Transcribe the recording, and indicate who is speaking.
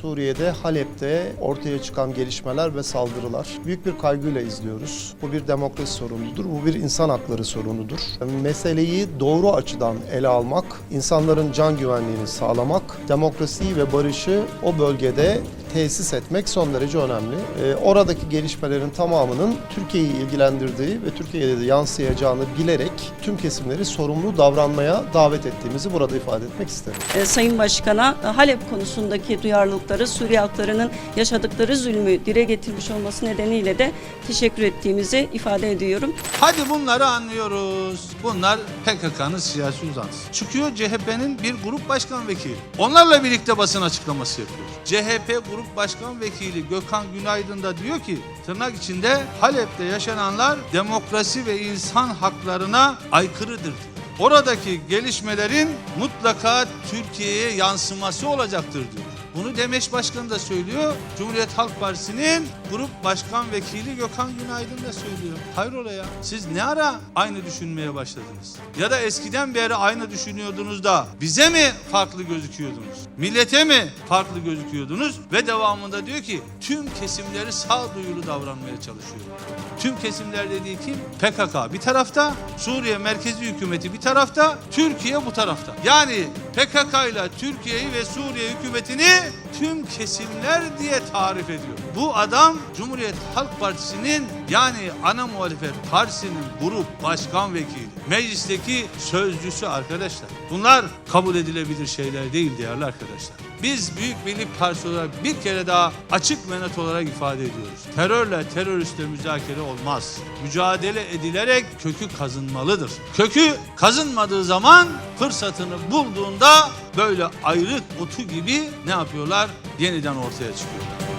Speaker 1: Suriye'de, Halep'te ortaya çıkan gelişmeler ve saldırılar büyük bir kaygıyla izliyoruz. Bu bir demokrasi sorunudur, bu bir insan hakları sorunudur. Meseleyi doğru açıdan ele almak, insanların can güvenliğini sağlamak, demokrasiyi ve barışı o bölgede tesis etmek son derece önemli. Ee, oradaki gelişmelerin tamamının Türkiye'yi ilgilendirdiği ve Türkiye'de de yansıyacağını bilerek tüm kesimleri sorumlu davranmaya davet ettiğimizi burada ifade etmek isterim.
Speaker 2: e, Sayın Başkan'a e, Halep konusundaki duyarlılıkları, Suriye halklarının yaşadıkları zulmü dile getirmiş olması nedeniyle de teşekkür ettiğimizi ifade ediyorum.
Speaker 3: Hadi bunları anlıyoruz. Bunlar PKK'nın siyasi uzantısı. Çıkıyor CHP'nin bir grup başkan vekili. Onlarla birlikte basın açıklaması yapıyor. CHP Grup Başkan Vekili Gökhan Günaydın da diyor ki tırnak içinde Halep'te yaşananlar demokrasi ve insan haklarına aykırıdır. Oradaki gelişmelerin mutlaka Türkiye'ye yansıması olacaktır diyor. Bunu Demeç Başkanı da söylüyor. Cumhuriyet Halk Partisi'nin grup başkan vekili Gökhan Günaydın da söylüyor. Hayrola ya? Siz ne ara aynı düşünmeye başladınız? Ya da eskiden beri aynı düşünüyordunuz da bize mi farklı gözüküyordunuz? Millete mi farklı gözüküyordunuz? Ve devamında diyor ki tüm kesimleri sağduyulu davranmaya çalışıyor. Tüm kesimler dediği kim? PKK bir tarafta, Suriye merkezi hükümeti bir tarafta, Türkiye bu tarafta. Yani PKK ile Türkiye'yi ve Suriye hükümetini tüm kesimler diye tarif ediyor. Bu adam Cumhuriyet Halk Partisi'nin yani ana muhalefet partisinin grup başkan vekili, meclisteki sözcüsü arkadaşlar. Bunlar kabul edilebilir şeyler değil değerli arkadaşlar. Biz Büyük Birlik Partisi olarak bir kere daha açık ve net olarak ifade ediyoruz. Terörle, teröristle müzakere olmaz. Mücadele edilerek kökü kazınmalıdır. Kökü kazınmadığı zaman fırsatını bulduğunda böyle ayrık otu gibi ne yapıyorlar? Yeniden ortaya çıkıyorlar.